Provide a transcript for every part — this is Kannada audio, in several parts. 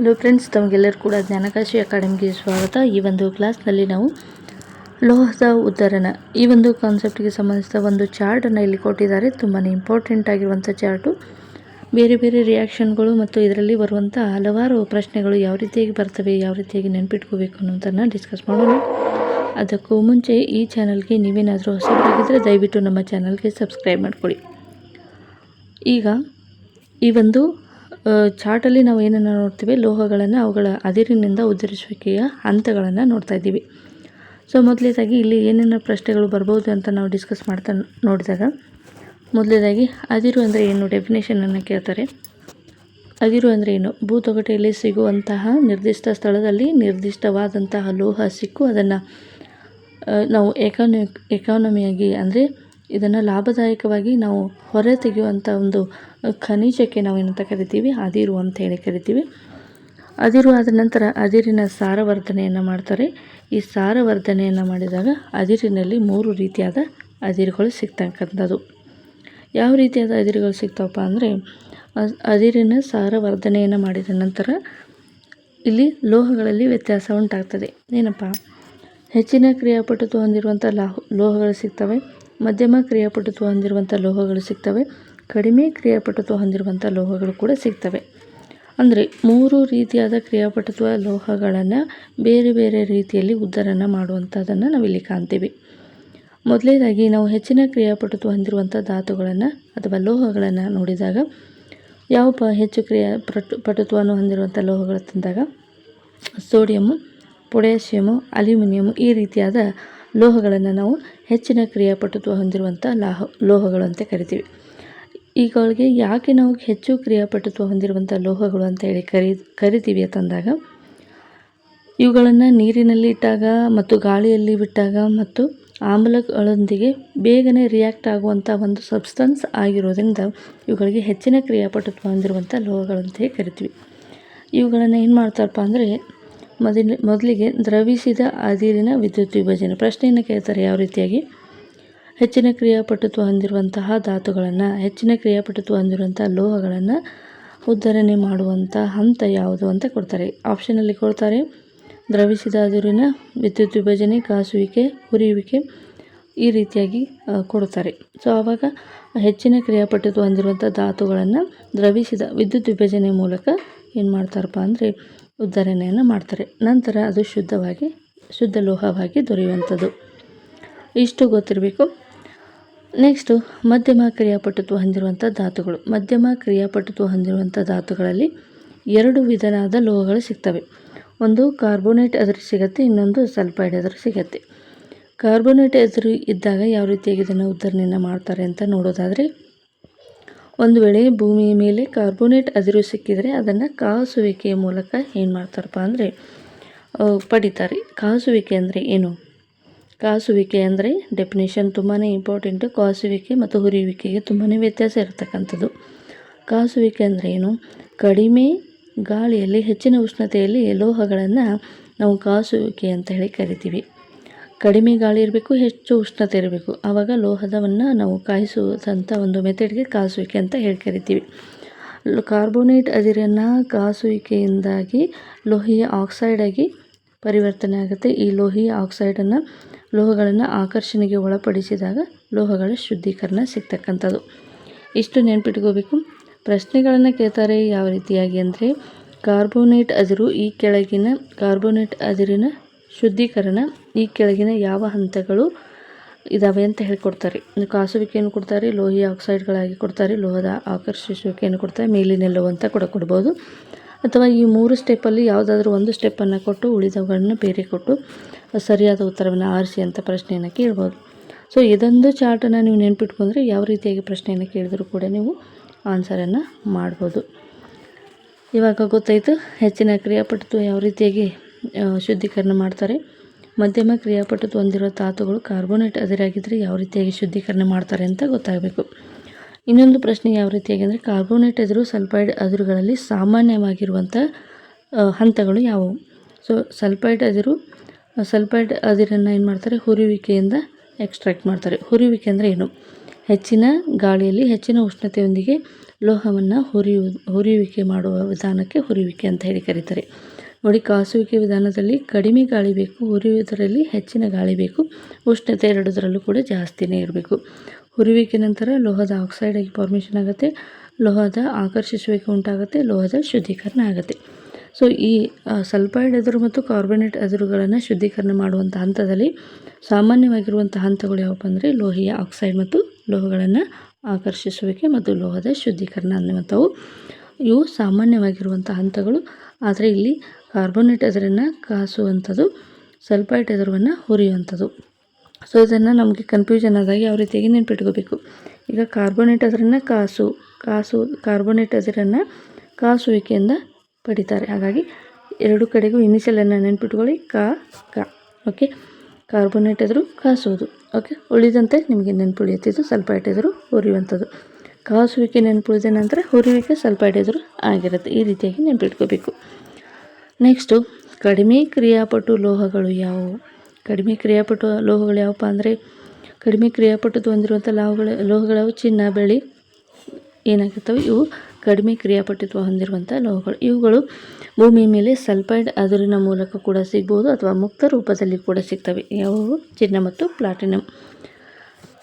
ಹಲೋ ಫ್ರೆಂಡ್ಸ್ ತಮಗೆಲ್ಲರೂ ಕೂಡ ಜ್ಞಾನಕಾಶಿ ಅಕಾಡೆಮಿಗೆ ಸ್ವಾಗತ. ಈ ಒಂದು ಕ್ಲಾಸ್ನಲ್ಲಿ ನಾವು ಲೋಹದ ಉದ್ಧರಣ, ಈ ಒಂದು ಕಾನ್ಸೆಪ್ಟ್ಗೆ ಸಂಬಂಧಿಸಿದ ಒಂದು ಚಾರ್ಟನ್ನು ಇಲ್ಲಿ ಕೊಟ್ಟಿದ್ದಾರೆ. ತುಂಬಾ ಇಂಪಾರ್ಟೆಂಟ್ ಆಗಿರುವಂಥ ಚಾರ್ಟು ಬೇರೆ ಬೇರೆ ರಿಯಾಕ್ಷನ್ಗಳು ಮತ್ತು ಇದರಲ್ಲಿ ಬರುವಂಥ ಹಲವಾರು ಪ್ರಶ್ನೆಗಳು ಯಾವ ರೀತಿಯಾಗಿ ಬರ್ತವೆ, ಯಾವ ರೀತಿಯಾಗಿ ನೆನ್ಪಿಟ್ಕೋಬೇಕು ಅನ್ನೋದನ್ನು ಡಿಸ್ಕಸ್ ಮಾಡೋಣ. ಅದಕ್ಕೂ ಮುಂಚೆ ಈ ಚಾನಲ್ಗೆ ನೀವೇನಾದರೂ ಹೊಸದಾಗಿದ್ದರೆ ದಯವಿಟ್ಟು ನಮ್ಮ ಚಾನಲ್ಗೆ ಸಬ್ಸ್ಕ್ರೈಬ್ ಮಾಡ್ಕೊಳ್ಳಿ. ಈಗ ಈ ಒಂದು ಚಾರ್ಟಲ್ಲಿ ನಾವು ಏನನ್ನು ನೋಡ್ತೀವಿ? ಲೋಹಗಳನ್ನು ಅವುಗಳ ಅದಿರಿನಿಂದ ಉದ್ಧರಿಸುವಿಕೆಯ ಹಂತಗಳನ್ನು ನೋಡ್ತಾ ಇದ್ದೀವಿ. ಸೊ ಮೊದಲೇದಾಗಿ ಇಲ್ಲಿ ಏನೇನು ಪ್ರಶ್ನೆಗಳು ಬರ್ಬೋದು ಅಂತ ನಾವು ಡಿಸ್ಕಸ್ ಮಾಡ್ತಾ ನೋಡಿದಾಗ ಮೊದಲನೇದಾಗಿ ಅದಿರು ಅಂದರೆ ಏನು? ಡೆಫಿನೇಷನನ್ನು ಕೇಳ್ತಾರೆ. ಅದಿರು ಅಂದರೆ ಏನು? ಭೂತೊಗಟೆಯಲ್ಲಿ ಸಿಗುವಂತಹ ನಿರ್ದಿಷ್ಟ ಸ್ಥಳದಲ್ಲಿ ನಿರ್ದಿಷ್ಟವಾದಂತಹ ಲೋಹ ಸಿಕ್ಕು, ಅದನ್ನು ನಾವು ಎಕಾನ ಎಕಾನಮಿಯಾಗಿ ಅಂದರೆ ಇದನ್ನು ಲಾಭದಾಯಕವಾಗಿ ನಾವು ಹೊರ ತೆಗೆಯುವಂಥ ಒಂದು ಖನಿಜಕ್ಕೆ ನಾವು ಏನಂತ ಕರಿತೀವಿ? ಅದಿರು ಅಂತ ಹೇಳಿ ಕರಿತೀವಿ. ಅದಿರು ಆದ ನಂತರ ಅದಿರಿನ ಸಾರವರ್ಧನೆಯನ್ನು ಮಾಡ್ತಾರೆ. ಈ ಸಾರವರ್ಧನೆಯನ್ನು ಮಾಡಿದಾಗ ಅದಿರಿನಲ್ಲಿ ಮೂರು ರೀತಿಯಾದ ಅದಿರುಗಳು ಸಿಗ್ತಕ್ಕಂಥದ್ದು. ಯಾವ ರೀತಿಯಾದ ಅದಿರುಗಳು ಸಿಗ್ತಾವಪ್ಪ ಅಂದರೆ ಅದಿರಿನ ಸಾರವರ್ಧನೆಯನ್ನು ಮಾಡಿದ ನಂತರ ಇಲ್ಲಿ ಲೋಹಗಳಲ್ಲಿ ವ್ಯತ್ಯಾಸ ಉಂಟಾಗ್ತದೆ. ಏನಪ್ಪ? ಹೆಚ್ಚಿನ ಕ್ರಿಯಾಪಟುತ್ವ ಹೊಂದಿರುವಂಥ ಲಾಹು, ಲೋಹಗಳು ಸಿಗ್ತವೆ. ಮಧ್ಯಮ ಕ್ರಿಯಾಪಟುತ್ವ ಹೊಂದಿರುವಂಥ ಲೋಹಗಳು ಸಿಗ್ತವೆ. ಕಡಿಮೆ ಕ್ರಿಯಾಪಟುತ್ವ ಹೊಂದಿರುವಂಥ ಲೋಹಗಳು ಕೂಡ ಸಿಗ್ತವೆ. ಅಂದರೆ ಮೂರು ರೀತಿಯಾದ ಕ್ರಿಯಾಪಟುತ್ವ ಲೋಹಗಳನ್ನು ಬೇರೆ ಬೇರೆ ರೀತಿಯಲ್ಲಿ ಉದ್ಧರಣ ಮಾಡುವಂಥದ್ದನ್ನು ನಾವಿಲ್ಲಿ ಕಾಣ್ತೀವಿ. ಮೊದಲನೇದಾಗಿ ನಾವು ಹೆಚ್ಚಿನ ಕ್ರಿಯಾಪಟುತ್ವ ಹೊಂದಿರುವಂಥ ಧಾತುಗಳನ್ನು ಅಥವಾ ಲೋಹಗಳನ್ನು ನೋಡಿದಾಗ, ಯಾವ ಪ ಹೆಚ್ಚು ಕ್ರಿಯಾ ಪಟು ಪಟುತ್ವವನ್ನು ಹೊಂದಿರುವಂಥ ಲೋಹಗಳು ತಂದಾಗ, ಸೋಡಿಯಮ್ಮು, ಪೊಟ್ಯಾಷಿಯಮು, ಅಲ್ಯೂಮಿನಿಯಮು ಈ ರೀತಿಯಾದ ಲೋಹಗಳನ್ನು ನಾವು ಹೆಚ್ಚಿನ ಕ್ರಿಯಾಪಟುತ್ವ ಹೊಂದಿರುವಂಥ ಲಾಹ, ಲೋಹಗಳು ಅಂತ ಕರಿತೀವಿ. ಇವುಗಳಿಗೆ ಯಾಕೆ ನಾವು ಹೆಚ್ಚು ಕ್ರಿಯಾಪಟುತ್ವ ಹೊಂದಿರುವಂಥ ಲೋಹಗಳು ಅಂತ ಹೇಳಿ ಕರಿ, ಕರಿತೀವಿ ಅಂತಂದಾಗ ಇವುಗಳನ್ನು ನೀರಿನಲ್ಲಿ ಇಟ್ಟಾಗ ಮತ್ತು ಗಾಳಿಯಲ್ಲಿ ಬಿಟ್ಟಾಗ ಮತ್ತು ಆಮ್ಲಗಳೊಂದಿಗೆ ಬೇಗನೆ ರಿಯಾಕ್ಟ್ ಆಗುವಂಥ ಒಂದು ಸಬ್ಸ್ಟನ್ಸ್ ಆಗಿರೋದ್ರಿಂದ ಇವುಗಳಿಗೆ ಹೆಚ್ಚಿನ ಕ್ರಿಯಾಪಟುತ್ವ ಹೊಂದಿರುವಂಥ ಲೋಹಗಳು ಅಂತ ಕರಿತೀವಿ. ಇವುಗಳನ್ನು ಏನು ಮಾಡ್ತಾರಪ್ಪ ಅಂದರೆ ಮೊದಲ ಮೊದಲಿಗೆ ದ್ರವಿಸಿದ ಅದಿರಿನ ವಿದ್ಯುತ್ ವಿಭಜನೆ. ಪ್ರಶ್ನೆಯನ್ನು ಕೇಳ್ತಾರೆ ಯಾವ ರೀತಿಯಾಗಿ? ಹೆಚ್ಚಿನ ಕ್ರಿಯಾಪಟುತ್ವ ಹೊಂದಿರುವಂತಹ ಧಾತುಗಳನ್ನು, ಹೆಚ್ಚಿನ ಕ್ರಿಯಾಪಟುತ್ವ ಹೊಂದಿರುವಂಥ ಲೋಹಗಳನ್ನು ಉದ್ಧರಣೆ ಮಾಡುವಂಥ ಹಂತ ಯಾವುದು ಅಂತ ಕೊಡ್ತಾರೆ. ಆಪ್ಷನಲ್ಲಿ ಕೊಡ್ತಾರೆ, ದ್ರವಿಸಿದ ಅದಿರಿನ ವಿದ್ಯುತ್ ವಿಭಜನೆ, ಕಾಸುವಿಕೆ ಹುರಿಯುವಿಕೆ ಈ ರೀತಿಯಾಗಿ ಕೊಡುತ್ತಾರೆ ಸೊ ಆವಾಗ ಹೆಚ್ಚಿನ ಕ್ರಿಯಾಪಟುತ್ವ ಹೊಂದಿರುವಂಥ ಧಾತುಗಳನ್ನು ದ್ರವಿಸಿದ ವಿದ್ಯುತ್ ವಿಭಜನೆ ಮೂಲಕ ಏನು ಮಾಡ್ತಾರಪ್ಪ ಅಂದರೆ ಉದ್ಧರಣೆಯನ್ನು ಮಾಡ್ತಾರೆ. ನಂತರ ಅದು ಶುದ್ಧವಾಗಿ, ಶುದ್ಧ ಲೋಹವಾಗಿ ದೊರೆಯುವಂಥದ್ದು. ಇಷ್ಟು ಗೊತ್ತಿರಬೇಕು. ನೆಕ್ಸ್ಟು ಮಧ್ಯಮ ಕ್ರಿಯಾಪಟುತ್ವ ಹೊಂದಿರುವಂಥ ಧಾತುಗಳು. ಮಧ್ಯಮ ಕ್ರಿಯಾಪಟುತ್ವ ಹೊಂದಿರುವಂಥ ಧಾತುಗಳಲ್ಲಿ ಎರಡು ವಿಧವಾದ ಲೋಹಗಳು ಸಿಗ್ತವೆ. ಒಂದು ಕಾರ್ಬೋನೇಟ್ ಎದುರು ಸಿಗುತ್ತೆ, ಇನ್ನೊಂದು ಸಲ್ಫೈಡ್ ಎದುರು ಸಿಗುತ್ತೆ. ಕಾರ್ಬೋನೇಟ್ ಎದುರು ಇದ್ದಾಗ ಯಾವ ರೀತಿಯಾಗಿ ಇದನ್ನು ಉದ್ಧರಣೆಯನ್ನು ಮಾಡ್ತಾರೆ ಅಂತ ನೋಡೋದಾದರೆ ಒಂದು ವೇಳೆ ಭೂಮಿಯ ಮೇಲೆ ಕಾರ್ಬೋನೇಟ್ ಅದಿರು ಸಿಕ್ಕಿದರೆ ಅದನ್ನು ಕಾಸುವಿಕೆಯ ಮೂಲಕ ಏನು ಮಾಡ್ತಾರಪ್ಪ ಅಂದರೆ ಪಡಿತಾರೆ. ಕಾಸುವಿಕೆ ಅಂದರೆ ಏನು? ಕಾಸುವಿಕೆ ಅಂದರೆ ಡೆಫಿನೇಷನ್ ತುಂಬಾ ಇಂಪಾರ್ಟೆಂಟು ಕಾಸುವಿಕೆ ಮತ್ತು ಹುರಿಯುವಿಕೆಗೆ ತುಂಬಾ ವ್ಯತ್ಯಾಸ ಇರತಕ್ಕಂಥದ್ದು. ಕಾಸುವಿಕೆ ಅಂದರೆ ಏನು? ಕಡಿಮೆ ಗಾಳಿಯಲ್ಲಿ, ಹೆಚ್ಚಿನ ಉಷ್ಣತೆಯಲ್ಲಿ ಲೋಹಗಳನ್ನು ನಾವು ಕಾಸುವಿಕೆ ಅಂತ ಹೇಳಿ ಕರಿತೀವಿ. ಕಡಿಮೆ ಗಾಳಿ ಇರಬೇಕು, ಹೆಚ್ಚು ಉಷ್ಣತೆ ಇರಬೇಕು. ಆವಾಗ ಲೋಹದವನ್ನು ನಾವು ಕಾಯಿಸುವಂಥ ಒಂದು ಮೆಥಡ್ಗೆ ಕಾಸುವಿಕೆ ಅಂತ ಹೇಳಿ ಕರಿತೀವಿ. ಕಾರ್ಬೋನೇಟ್ ಅದಿರನ್ನು ಕಾಸುವಿಕೆಯಿಂದಾಗಿ ಲೋಹೀಯ ಆಕ್ಸೈಡಾಗಿ ಪರಿವರ್ತನೆ ಆಗುತ್ತೆ. ಈ ಲೋಹೀಯ ಆಕ್ಸೈಡನ್ನು ಲೋಹಗಳನ್ನು ಆಕರ್ಷಣೆಗೆ ಒಳಪಡಿಸಿದಾಗ ಲೋಹಗಳ ಶುದ್ಧೀಕರಣ ಸಿಗ್ತಕ್ಕಂಥದ್ದು. ಇಷ್ಟು ನೆನ್ಪಿಟ್ಕೋಬೇಕು. ಪ್ರಶ್ನೆಗಳನ್ನು ಕೇಳ್ತಾರೆ ಯಾವ ರೀತಿಯಾಗಿ ಅಂದರೆ, ಕಾರ್ಬೋನೇಟ್ ಅದಿರು ಈ ಕೆಳಗಿನ, ಕಾರ್ಬೋನೇಟ್ ಅದಿರಿನ ಶುದ್ಧೀಕರಣ ಈ ಕೆಳಗಿನ ಯಾವ ಹಂತಗಳು ಇದಾವೆ ಅಂತ ಹೇಳ್ಕೊಡ್ತಾರೆ. ಕಾಸುವಿಕೆಯನ್ನು ಕೊಡ್ತಾರೆ, ಲೋಹೀಯ ಆಕ್ಸೈಡ್ಗಳಾಗಿ ಕೊಡ್ತಾರೆ, ಲೋಹದ ಆಕರ್ಷಿಸುವಿಕೆಯನ್ನು ಕೊಡ್ತಾರೆ ಮೇಲಿನೆಲ್ಲೋ ಅಂತ ಕೂಡ ಕೊಡ್ಬೋದು. ಅಥವಾ ಈ ಮೂರು ಸ್ಟೆಪ್ಪಲ್ಲಿ ಯಾವುದಾದ್ರೂ ಒಂದು ಸ್ಟೆಪ್ಪನ್ನು ಕೊಟ್ಟು ಉಳಿದವುಗಳನ್ನು ಬೇರೆ ಕೊಟ್ಟು ಸರಿಯಾದ ಉತ್ತರವನ್ನು ಆರಿಸಿ ಅಂತ ಪ್ರಶ್ನೆಯನ್ನು ಕೇಳ್ಬೋದು. ಸೊ ಇದೊಂದು ಚಾರ್ಟನ್ನು ನೀವು ನೆನ್ಪಿಟ್ಕೊಂಡ್ರೆ ಯಾವ ರೀತಿಯಾಗಿ ಪ್ರಶ್ನೆಯನ್ನು ಕೇಳಿದರೂ ಕೂಡ ನೀವು ಆನ್ಸರನ್ನು ಮಾಡ್ಬೋದು. ಇವಾಗ ಗೊತ್ತಾಯಿತು, ಹೆಚ್ಚಿನ ಕ್ರಿಯಾಪಟ್ಟು ಯಾವ ರೀತಿಯಾಗಿ ಶುದ್ಧೀಕರಣ ಮಾಡ್ತಾರೆ. ಮಧ್ಯಮ ಕ್ರಿಯಾಪಟು ಹೊಂದಿರೋ ಧಾತುಗಳು ಕಾರ್ಬೋನೇಟ್ ಅದರಾಗಿದ್ದರೆ ಯಾವ ರೀತಿಯಾಗಿ ಶುದ್ಧೀಕರಣ ಮಾಡ್ತಾರೆ ಅಂತ ಗೊತ್ತಾಗಬೇಕು. ಇನ್ನೊಂದು ಪ್ರಶ್ನೆ ಯಾವ ರೀತಿಯಾಗಿ ಅಂದರೆ ಕಾರ್ಬೋನೇಟ್ ಎದುರು ಸಲ್ಫೈಡ್ ಅದಿರುಗಳಲ್ಲಿ ಸಾಮಾನ್ಯವಾಗಿರುವಂಥ ಹಂತಗಳು ಯಾವುವು? ಸೊ, ಸಲ್ಫೈಡ್ ಅದಿರು ಸಲ್ಫೈಡ್ ಅದಿರನ್ನು ಏನು ಮಾಡ್ತಾರೆ? ಹುರಿಯುವಿಕೆಯಿಂದ ಎಕ್ಸ್ಟ್ರಾಕ್ಟ್ ಮಾಡ್ತಾರೆ. ಹುರಿಯುವಿಕೆ ಅಂದರೆ ಏನು? ಹೆಚ್ಚಿನ ಗಾಳಿಯಲ್ಲಿ ಹೆಚ್ಚಿನ ಉಷ್ಣತೆಯೊಂದಿಗೆ ಲೋಹವನ್ನು ಹುರಿಯು, ಹುರಿಯುವಿಕೆ ಮಾಡುವ ವಿಧಾನಕ್ಕೆ ಹುರಿಯುವಿಕೆ ಅಂತ ಹೇಳಿ ಕರೀತಾರೆ. ನೋಡಿ, ಕಾಸುವಿಕೆ ವಿಧಾನದಲ್ಲಿ ಕಡಿಮೆ ಗಾಳಿ ಬೇಕು ಹುರಿಯುವುದರಲ್ಲಿ ಹೆಚ್ಚಿನ ಗಾಳಿ ಬೇಕು, ಉಷ್ಣತೆ ಎರಡದರಲ್ಲೂ ಕೂಡ ಜಾಸ್ತಿನೇ ಇರಬೇಕು. ಹುರಿಯುವಿಕೆ ನಂತರ ಲೋಹದ ಆಕ್ಸೈಡ್ ಆಗಿ ಫಾರ್ಮೇಷನ್ ಆಗುತ್ತೆ, ಲೋಹದ ಆಕರ್ಷಿಸುವಿಕೆ ಉಂಟಾಗುತ್ತೆ, ಲೋಹದ ಶುದ್ಧೀಕರಣ ಆಗುತ್ತೆ. ಸೊ ಈ ಸಲ್ಫೈಡ್ ಎದುರು ಮತ್ತು ಕಾರ್ಬೊನೇಟ್ ಎದುರುಗಳನ್ನು ಶುದ್ಧೀಕರಣ ಮಾಡುವಂಥ ಹಂತದಲ್ಲಿ ಸಾಮಾನ್ಯವಾಗಿರುವಂಥ ಹಂತಗಳು ಯಾವಪ್ಪ ಅಂದರೆ ಲೋಹೀಯ ಆಕ್ಸೈಡ್ ಮತ್ತು ಲೋಹಗಳನ್ನು ಆಕರ್ಷಿಸುವಿಕೆ ಮತ್ತು ಲೋಹದ ಶುದ್ಧೀಕರಣ ಅನ್ನುವಂಥವು. ಇವು ಸಾಮಾನ್ಯವಾಗಿರುವಂಥ ಹಂತಗಳು. ಆದರೆ ಇಲ್ಲಿ ಕಾರ್ಬೋನೇಟ್ ಎದುರನ್ನು ಕಾಸುವಂಥದ್ದು, ಸಲ್ಫೈಟ್ ಎದುರನ್ನು ಹುರಿಯುವಂಥದ್ದು. ಸೊ ಇದನ್ನು ನಮಗೆ ಕನ್ಫ್ಯೂಷನ್ ಆದಾಗ ಯಾವ ರೀತಿಯಾಗಿ ನೆನ್ಪಿಟ್ಕೋಬೇಕು. ಈಗ ಕಾರ್ಬೋನೇಟ್ ಎದುರನ್ನು ಕಾಸು ಕಾಸು, ಕಾರ್ಬೋನೇಟ್ ಎದುರನ್ನು ಕಾಸುವಿಕೆಯಿಂದ ಪಡಿತಾರೆ. ಹಾಗಾಗಿ ಎರಡು ಕಡೆಗೂ ಇನಿಷಿಯಲನ್ನು ನೆನ್ಪಿಟ್ಕೊಳ್ಳಿ, ಕಾ, ಕ. ಓಕೆ ಕಾರ್ಬೋನೇಟ್ ಎದುರು ಕಾಸುವುದು. ಓಕೆ ಉಳಿದಂತೆ ನಿಮಗೆ ನೆನ್ಪುಳಿಯುತ್ತಿದ್ದು ಸಲ್ಫೈಟ್ ಎದುರು ಹುರಿಯುವಂಥದ್ದು. ಕಾಸುವಿಕೆ ನೆನ್ಪುಳಿದ ನಂತರ ಹುರಿಯುವಿಕೆ ಸ್ವಲ್ಪ ಹಿಡಿದ್ರೂ ಆಗಿರುತ್ತೆ. ಈ ರೀತಿಯಾಗಿ ನೆನಪಿಟ್ಕೋಬೇಕು. ನೆಕ್ಸ್ಟು ಕಡಿಮೆ ಕ್ರಿಯಾಪಟು ಲೋಹಗಳು ಯಾವುವು? ಕಡಿಮೆ ಕ್ರಿಯಾಪಟು ಲೋಹಗಳು ಯಾವಪ್ಪ ಅಂದರೆ, ಕಡಿಮೆ ಕ್ರಿಯಾಪಟು ಹೊಂದಿರುವಂಥ ಲೋಹಗಳು ಲೋಹಗಳು ಚಿನ್ನ, ಬೆಳ್ಳಿ, ಏನಾಗಿರ್ತವೆ? ಇವು ಕಡಿಮೆ ಕ್ರಿಯಾಪಟುತ್ವ ಹೊಂದಿರುವಂಥ ಲೋಹಗಳು. ಇವುಗಳು ಭೂಮಿಯ ಮೇಲೆ ಸಲ್ಫೈಡ್ ಅದರಿನ ಮೂಲಕ ಕೂಡ ಸಿಗ್ಬೋದು ಅಥವಾ ಮುಕ್ತ ರೂಪದಲ್ಲಿ ಕೂಡ ಸಿಗ್ತವೆ. ಯಾವುವು? ಚಿನ್ನ ಮತ್ತು ಪ್ಲಾಟಿನಮ್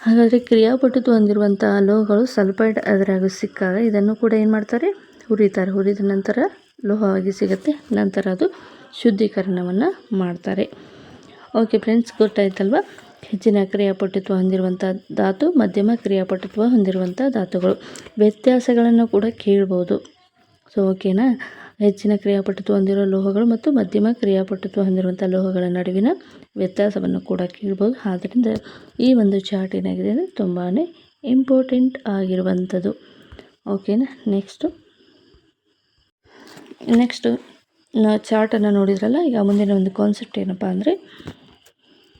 ಹಾಗಾದರೆ ಕ್ರಿಯಾಪಟುತ್ವ ಹೊಂದಿರುವಂಥ ಲೋಹಗಳು ಸಲ್ಫೈಡ್ ಅದರಾಗ ಸಿಕ್ಕಾಗ ಇದನ್ನು ಕೂಡ ಏನು ಮಾಡ್ತಾರೆ? ಹುರಿತಾರೆ. ಹುರಿದ ನಂತರ ಲೋಹವಾಗಿ ಸಿಗುತ್ತೆ. ನಂತರ ಅದು ಶುದ್ಧೀಕರಣವನ್ನು ಮಾಡ್ತಾರೆ. ಓಕೆ ಫ್ರೆಂಡ್ಸ್ ಗೊತ್ತಾಯ್ತಲ್ವ? ಹೆಚ್ಚಿನ ಕ್ರಿಯಾಪಟುತ್ವ ಹೊಂದಿರುವಂಥ ಧಾತು, ಮಧ್ಯಮ ಕ್ರಿಯಾಪಟುತ್ವ ಹೊಂದಿರುವಂಥ ಧಾತುಗಳು. ವ್ಯತ್ಯಾಸಗಳನ್ನು ಕೂಡ ಕೇಳ್ಬೋದು. ಸೊ ಓಕೆನಾ ಹೆಚ್ಚಿನ ಕ್ರಿಯಾಪಟುತ್ವ ಹೊಂದಿರುವ ಲೋಹಗಳು ಮತ್ತು ಮಧ್ಯಮ ಕ್ರಿಯಾಪಟುತ್ವ ಹೊಂದಿರುವಂಥ ಲೋಹಗಳ ನಡುವಿನ ವ್ಯತ್ಯಾಸವನ್ನು ಕೂಡ ಕೇಳ್ಬೋದು. ಆದ್ದರಿಂದ ಈ ಒಂದು ಚಾರ್ಟ್ ಏನಾಗಿದೆ ಅಂದರೆ ತುಂಬಾ ಇಂಪಾರ್ಟೆಂಟ್ ಆಗಿರುವಂಥದ್ದು. ಓಕೆನಾ ನೆಕ್ಸ್ಟು ನೆಕ್ಸ್ಟು ನಾ ಚಾರ್ಟನ್ನು ನೋಡಿದ್ರಲ್ಲ, ಈಗ ಮುಂದಿನ ಒಂದು ಕಾನ್ಸೆಪ್ಟ್ ಏನಪ್ಪ ಅಂದರೆ